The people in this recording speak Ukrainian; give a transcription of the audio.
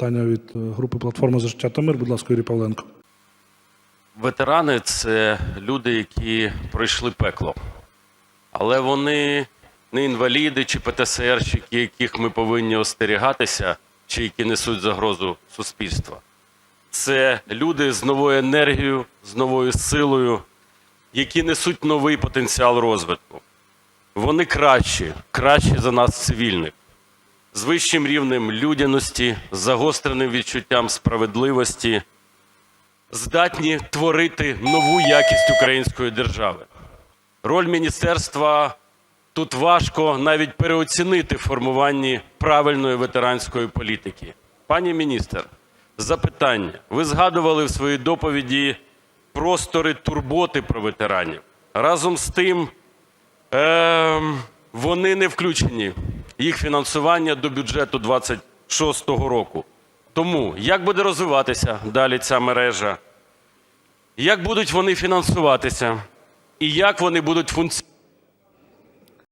питання від е, групи Платформа за життя та мир. Будь ласка, Юрій Павленко. Ветерани це люди, які пройшли пекло. Але вони не інваліди чи ПТСРщики, яких ми повинні остерігатися, чи які несуть загрозу суспільства. Це люди з новою енергією, з новою силою, які несуть новий потенціал розвитку. Вони кращі, кращі за нас цивільних, з вищим рівнем людяності, з загостреним відчуттям справедливості здатні творити нову якість української держави. Роль міністерства тут важко навіть переоцінити в формуванні правильної ветеранської політики. Пані міністр, запитання. Ви згадували в своїй доповіді простори турботи про ветеранів. Разом з тим, Ем, вони не включені, їх фінансування до бюджету 26-го року. Тому як буде розвиватися далі ця мережа? Як будуть вони фінансуватися? І як вони будуть